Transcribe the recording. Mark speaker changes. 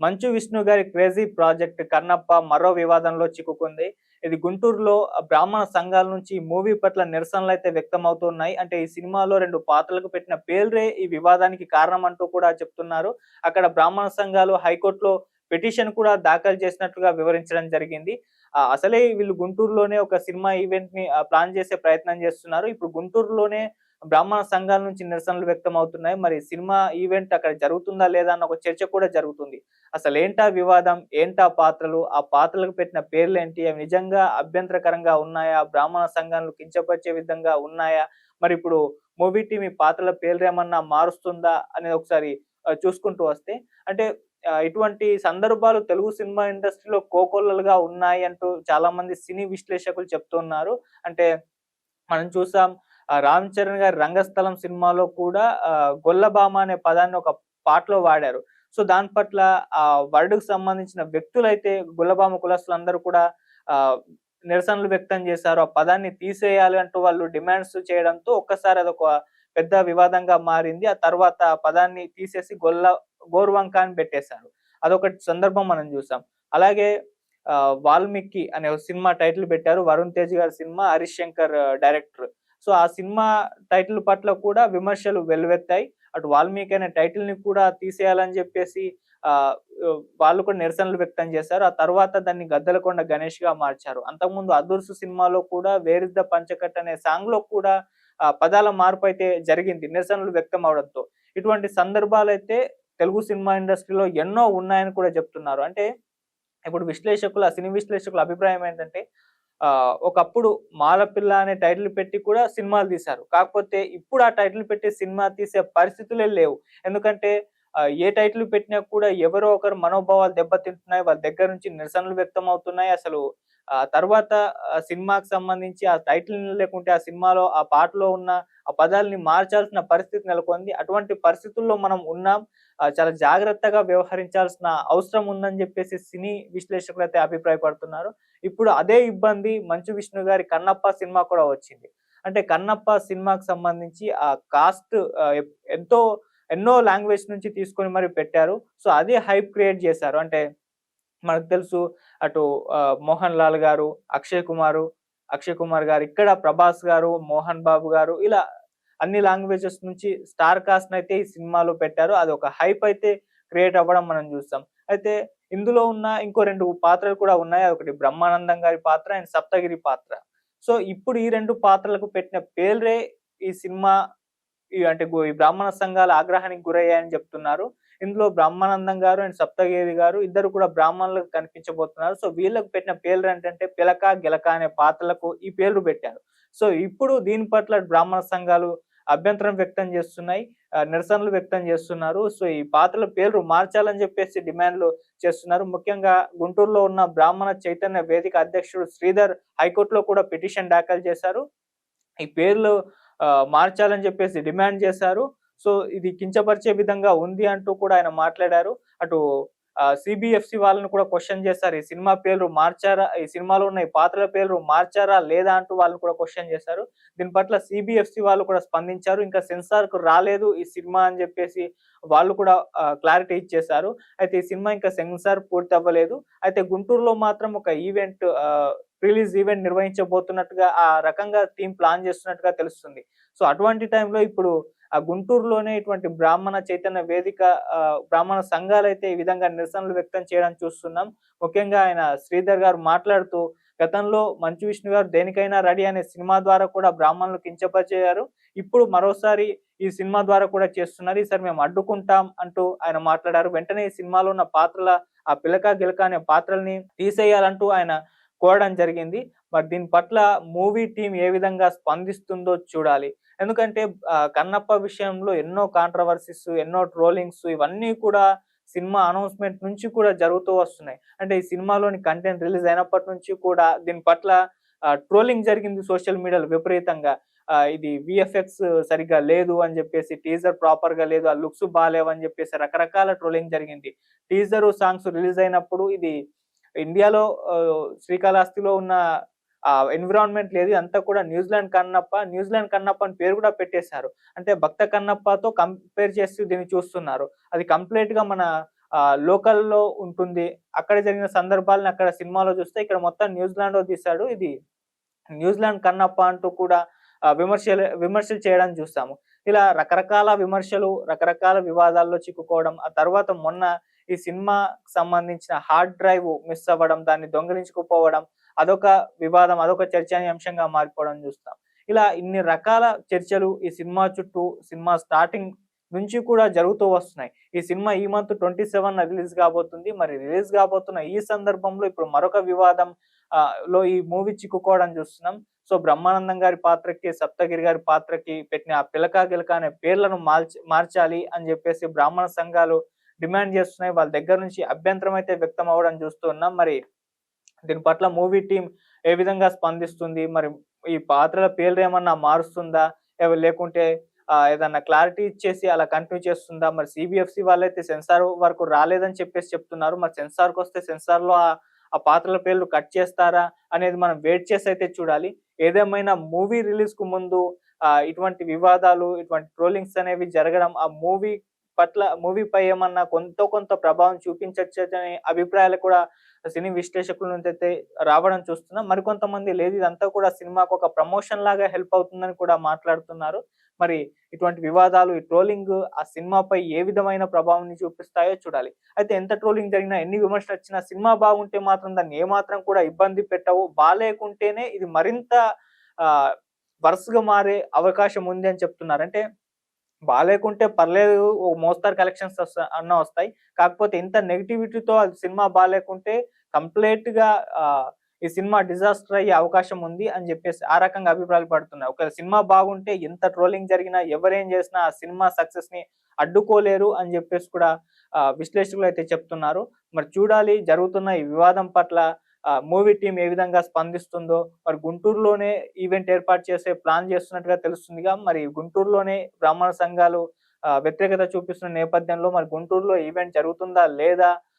Speaker 1: మంచు విష్ణు గారి crazy project Kannappa మరో వివాదంలో చిక్కుకుంది. ఇది గుంటూరులో బ్రాహ్మణ సంఘాల నుంచి మూవీ పట్ల నిరసనలు అయితే వ్యక్తం అవుతున్నాయి అంటే ఈ సినిమాలో రెండు పాత్రలకు పెట్టిన పేర్లే ఈ వివాదానికి కారణం అంటూ కూడా చెప్తున్నారు. అక్కడ బ్రాహ్మణ సంఘాలు హైకోర్టులో పిటిషన్ కూడా దాఖలు చేసినట్లుగా వివరించడం జరిగింది. అసలే వీళ్ళు గుంటూరులోనే ఒక సినిమా ఈవెంట్ని ప్లాన్ చేసే ప్రయత్నం చేస్తున్నారు. ఇప్పుడు గుంటూరులోనే బ్రాహ్మణ సంఘాల నుంచి నిరసనలు వ్యక్తం అవుతున్నాయి మరి సినిమా ఈవెంట్ అక్కడ జరుగుతుందా లేదా అన్న ఒక చర్చ కూడా జరుగుతుంది. అసలు ఏంటా వివాదం? ఏంటా పాత్రలు? ఆ పాత్రలకు పెట్టిన పేర్లు ఏంటి అవి నిజంగా అభ్యంతరకరంగా ఉన్నాయా? బ్రాహ్మణ సంఘాలను కించపరిచే విధంగా ఉన్నాయా? మరి ఇప్పుడు మూవీ టీం ఈ పాత్రల పేర్లు ఏమన్నా మారుస్తుందా అనేది ఒకసారి చూసుకుంటూ వస్తే అంటే ఇటువంటి సందర్భాలు తెలుగు సినిమా ఇండస్ట్రీలో కోకొల్లలుగా ఉన్నాయి అంటూ చాలా మంది సినీ విశ్లేషకులు చెప్తున్నారు. అంటే మనం చూసాం రామ్ చరణ్ గారి రంగస్థలం సినిమాలో కూడా గొల్లభామ గొల్లబామ అనే పదాన్ని ఒక పాటలో వాడారు. సో దాని పట్ల ఆ వర్డ్కు సంబంధించిన వ్యక్తులైతే గొల్లబామ కులస్తులందరూ కూడా ఆ నిరసనలు వ్యక్తం చేశారు. ఆ పదాన్ని తీసేయాలి అంటూ వాళ్ళు డిమాండ్స్ చేయడంతో ఒక్కసారి అదొక పెద్ద వివాదంగా మారింది. ఆ తర్వాత ఆ పదాన్ని తీసేసి గొల్ల గోర్వంక అని పెట్టేశారు. అదొక సందర్భం మనం చూసాం. అలాగే ఆ, వాల్మీకి అనే సినిమా టైటిల్ పెట్టారు. వరుణ్ తేజ్ గారి సినిమా హరిశంకర్ డైరెక్టర్. సో ఆ సినిమా టైటిల్ పట్ల కూడా విమర్శలు వెల్లువెత్తాయి అటు వాల్మీకి అనే టైటిల్ని కూడా తీసేయాలని చెప్పేసి ఆ వాళ్ళు కూడా నిరసనలు వ్యక్తం చేశారు. ఆ తర్వాత దాన్ని గద్దలకొండ గణేష్గా మార్చారు. అంతకుముందు అదుర్సు సినిమాలో కూడా వేర్ ద పంచకట్ అనే సాంగ్లో కూడా ఆ పదాల మార్పు అయితే జరిగింది నిరసనలు వ్యక్తం అవడంతో. ఇటువంటి సందర్భాలు అయితే తెలుగు సినిమా ఇండస్ట్రీలో ఎన్నో ఉన్నాయని కూడా చెప్తున్నారు. అంటే ఇప్పుడు విశ్లేషకుల సినీ విశ్లేషకుల అభిప్రాయం ఏంటంటే ఒకప్పుడు మాలపిల్ల అనే టైటిల్ పెట్టి కూడా సినిమాలు తీశారు. కాకపోతే ఇప్పుడు ఆ టైటిల్ పెట్టి సినిమా తీసే పరిస్థితులే లేవు. ఎందుకంటే ఏ టైటిల్ పెట్టినా కూడా ఎవరో ఒకరు మనోభావాలు దెబ్బతింటున్నాయి. వాళ్ళ దగ్గర నుంచి నిరసనలు వ్యక్తం అవుతున్నాయి అసలు ఆ తర్వాత సినిమాకి సంబంధించి ఆ టైటిల్ లేకుంటే ఆ సినిమాలో ఆ పాటలో ఉన్న ఆ పదాలని మార్చాల్సిన పరిస్థితి నెలకొంది. అటువంటి పరిస్థితుల్లో మనం ఉన్నాం. చాలా జాగ్రత్తగా వ్యవహరించాల్సిన అవసరం ఉందని చెప్పేసి సినీ విశ్లేషకులు అయితే అభిప్రాయపడుతున్నారు. ఇప్పుడు అదే ఇబ్బంది మంచు విష్ణు గారి కన్నప్ప సినిమా కూడా వచ్చింది. అంటే కన్నప్ప సినిమాకి సంబంధించి ఆ కాస్ట్ ఎంతో ఎన్నో లాంగ్వేజ్ నుంచి తీసుకొని మరి పెట్టారు. సో అదే హైప్ క్రియేట్ చేశారు. అంటే మనకు తెలుసు. అటు మోహన్ లాల్ గారు అక్షయ్ కుమారు అక్షయ్ కుమార్ గారు ఇక్కడ ప్రభాస్ గారు మోహన్ బాబు గారు ఇలా అన్ని లాంగ్వేజెస్ నుంచి స్టార్ కాస్ట్ అయితే ఈ సినిమాలో పెట్టారు. అది ఒక హైప్ అయితే క్రియేట్ అవ్వడం మనం చూస్తాం. అయితే ఇందులో ఉన్న ఇంకో రెండు పాత్రలు కూడా ఉన్నాయి. ఒకటి బ్రహ్మానందం గారి పాత్ర అండ్ సప్తగిరి పాత్ర. సో ఇప్పుడు ఈ రెండు పాత్రలకు పెట్టిన పేరే ఈ సినిమా అంటే ఈ బ్రాహ్మణ సంఘాల ఆగ్రహానికి గురయ్యాయని చెప్తున్నారు. ఇందులో బ్రహ్మానందం గారు అండ్ సప్తగిరి గారు ఇద్దరు కూడా బ్రాహ్మణులకు కనిపించబోతున్నారు. సో వీళ్ళకు పెట్టిన పేర్లు ఏంటంటే పిలక గిలక అనే పాత్రలకు ఈ పేర్లు పెట్టారు. సో ఇప్పుడు దీని పట్ల బ్రాహ్మణ సంఘాలు అభ్యంతరం వ్యక్తం చేస్తున్నాయి నిరసనలు వ్యక్తం చేస్తున్నారు. సో ఈ పాత్రల పేర్లు మార్చాలని చెప్పేసి డిమాండ్లు చేస్తున్నారు. ముఖ్యంగా గుంటూరులో ఉన్న బ్రాహ్మణ చైతన్య వేదిక అధ్యక్షుడు శ్రీధర్ హైకోర్టులో కూడా పిటిషన్ దాఖలు చేశారు. ఈ పేర్లు మార్చాలని చెప్పేసి డిమాండ్ చేశారు. సో ఇది కించపరిచే విధంగా ఉంది అంటూ కూడా ఆయన మాట్లాడారు. అటు సిబిఎఫ్సి వాళ్ళని కూడా క్వశ్చన్ చేశారు. ఈ సినిమా పేర్లు మార్చారా ఈ సినిమాలో ఉన్న ఈ పాత్రల పేర్లు మార్చారా లేదా అంటూ వాళ్ళని కూడా క్వశ్చన్ చేశారు. దీని పట్ల సిబిఎఫ్సి వాళ్ళు కూడా స్పందించారు. ఇంకా సెన్సార్కు రాలేదు ఈ సినిమా అని చెప్పేసి వాళ్ళు కూడా క్లారిటీ ఇచ్చేశారు. అయితే ఈ సినిమా ఇంకా సెన్సార్ పూర్తి అవ్వలేదు. అయితే గుంటూరులో మాత్రం ఒక ఈవెంట్ రిలీజ్ ఈవెంట్ నిర్వహించబోతున్నట్టుగా ఆ రకంగా టీం ప్లాన్ చేస్తున్నట్టుగా తెలుస్తుంది. సో అటువంటి టైంలో ఇప్పుడు ఆ గుంటూరులోనే ఇటువంటి బ్రాహ్మణ చైతన్య వేదిక బ్రాహ్మణ సంఘాలు అయితే ఈ విధంగా నిరసనలు వ్యక్తం చేయడం చూస్తున్నాం. ముఖ్యంగా ఆయన శ్రీధర్ గారు మాట్లాడుతూ గతంలో మంచు విష్ణు గారు దేనికైనా రెడీ అనే సినిమా ద్వారా కూడా బ్రాహ్మణులు కించపరిచారు. ఇప్పుడు మరోసారి ఈ సినిమా ద్వారా కూడా చేస్తున్నారు. ఈసారి మేము అడ్డుకుంటాం అంటూ ఆయన మాట్లాడారు. వెంటనే ఈ సినిమాలో ఉన్న పాత్రల ఆ పిలక గిలక అనే పాత్రల్ని తీసేయాలంటూ ఆయన కోరడం జరిగింది. మరి దీని పట్ల మూవీ టీం ఏ విధంగా స్పందిస్తుందో చూడాలి. ఎందుకంటే కన్నప్ప విషయంలో ఎన్నో కాంట్రవర్సీస్ ఎన్నో ట్రోలింగ్స్ ఇవన్నీ కూడా సినిమా అనౌన్స్మెంట్ నుంచి కూడా జరుగుతూ వస్తున్నాయి. అంటే ఈ సినిమాలోని కంటెంట్ రిలీజ్ అయినప్పటి నుంచి కూడా దీని పట్ల ట్రోలింగ్ జరిగింది సోషల్ మీడియాలో విపరీతంగా. ఇది విఎఫ్ఎక్స్ సరిగ్గా లేదు అని చెప్పేసి టీజర్ ప్రాపర్గా లేదు ఆ లుక్స్ బాగాలేవు అని చెప్పేసి రకరకాల ట్రోలింగ్ జరిగింది. టీజర్ సాంగ్స్ రిలీజ్ అయినప్పుడు ఇది ఇండియాలో శ్రీకాళహస్తిలో ఉన్న ఆ ఎన్విరాన్మెంట్ లేదు. అంతా కూడా న్యూజిలాండ్ కన్నప్ప న్యూజిలాండ్ కన్నప్ప అని పేరు కూడా పెట్టేశారు. అంటే భక్త కన్నప్పతో కంపేర్ చేస్తూ దీన్ని చూస్తున్నారు. అది కంప్లీట్గా మన లోకల్లో ఉంటుంది. అక్కడ జరిగిన సందర్భాలను అక్కడ సినిమాలో చూస్తే ఇక్కడ మొత్తం న్యూజిలాండ్లో తీశాడు. ఇది న్యూజిలాండ్ కన్నప్ప అంటూ కూడా విమర్శలు విమర్శలు చేయడం చూస్తాము. ఇలా రకరకాల విమర్శలు రకరకాల వివాదాల్లో చిక్కుకోవడం ఆ తర్వాత మొన్న ఈ సినిమా సంబంధించిన హార్డ్ డ్రైవ్ మిస్ అవ్వడం దాన్ని దొంగిలించుకుపోవడం అదొక వివాదం అదొక చర్చనీయాంశంగా మారిపోవడం చూస్తాం. ఇలా ఇన్ని రకాల చర్చలు ఈ సినిమా చుట్టూ సినిమా స్టార్టింగ్ నుంచి కూడా జరుగుతూ వస్తున్నాయి. ఈ సినిమా ఈ మంత్ ట్వంటీ సెవెన్ రిలీజ్ కాబోతుంది. మరి రిలీజ్ కాబోతున్న ఈ సందర్భంలో ఇప్పుడు మరొక వివాదం లో ఈ మూవీ చిక్కుకోవడం చూస్తున్నాం. సో బ్రహ్మానందం గారి పాత్రకి సప్తగిరి గారి పాత్రకి పెట్టిన ఆ పిలకా గిలక అనే పేర్లను మార్చి మార్చాలి అని చెప్పేసి బ్రాహ్మణ సంఘాలు డిమాండ్ చేస్తున్నాయి. వాళ్ళ దగ్గర నుంచి అభ్యంతరం అయితే వ్యక్తం అవ్వడం చూస్తున్నాం మరి దీని పట్ల మూవీ టీం ఏ విధంగా స్పందిస్తుంది? మరి ఈ పాత్రల పేర్లు ఏమన్నా మారుస్తుందా? లేకుంటే ఏదన్నా క్లారిటీ ఇచ్చేసి అలా కంటిన్యూ చేస్తుందా? మరి సిబిఎఫ్సి వాళ్ళైతే సెన్సార్ వరకు రాలేదని చెప్పేసి చెప్తున్నారు. మరి సెన్సార్కి వస్తే సెన్సార్లో ఆ ఆ పాత్రల పేర్లు కట్ చేస్తారా అనేది మనం వెయిట్ చేసి అయితే చూడాలి. ఏదేమైనా మూవీ రిలీజ్కు ముందు ఇటువంటి వివాదాలు ఇటువంటి ట్రోలింగ్స్ అనేవి జరగడం ఆ మూవీ పట్ల మూవీ పై ఏమన్నా కొంత కొంత ప్రభావం చూపించవచ్చు అభిప్రాయాలు కూడా సినీ విశ్లేషకుల నుంచి అయితే రావడం చూస్తున్నాం. మరికొంతమంది లేదు ఇదంతా కూడా సినిమాకు ఒక ప్రమోషన్ లాగా హెల్ప్ అవుతుందని కూడా మాట్లాడుతున్నారు. మరి ఇటువంటి వివాదాలు ఈ ట్రోలింగ్ ఆ సినిమాపై ఏ విధమైన ప్రభావం చూపిస్తాయో చూడాలి. అయితే ఎంత ట్రోలింగ్ జరిగినా ఎన్ని విమర్శలు వచ్చినా సినిమా బాగుంటే మాత్రం దాన్ని ఏమాత్రం కూడా ఇబ్బంది పెట్టవు. బాగాలేకుంటేనే ఇది మరింత వరుసగా మారే అవకాశం ఉంది అని చెప్తున్నారు. అంటే బాగాలేకుంటే పర్లేదు ఓ మోస్తారు కలెక్షన్స్ అన్న వస్తాయి. కాకపోతే ఇంత నెగిటివిటీతో అది సినిమా బాగాలేకుంటే కంప్లీట్గా ఆ, ఈ సినిమా డిజాస్టర్ అయ్యే అవకాశం ఉంది అని చెప్పేసి ఆ రకంగా అభిప్రాయాలు పడుతున్నాయి. ఒకవేళ సినిమా బాగుంటే ఎంత ట్రోలింగ్ జరిగినా ఎవరేం చేసినా ఆ సినిమా సక్సెస్ని అడ్డుకోలేరు అని చెప్పేసి కూడా విశ్లేషకులు అయితే చెప్తున్నారు. మరి చూడాలి జరుగుతున్న ఈ వివాదం పట్ల మూవీ టీం ఏ విధంగా స్పందిస్తుందో మరి గుంటూరులోనే ఈవెంట్ ఏర్పాటు చేసే ప్లాన్ చేస్తున్నట్టుగా తెలుస్తుందిగా. మరి గుంటూరులోనే బ్రాహ్మణ సంఘాలు వ్యతిరేకత చూపిస్తున్న నేపథ్యంలో మరి గుంటూరులో ఈవెంట్ జరుగుతుందా లేదా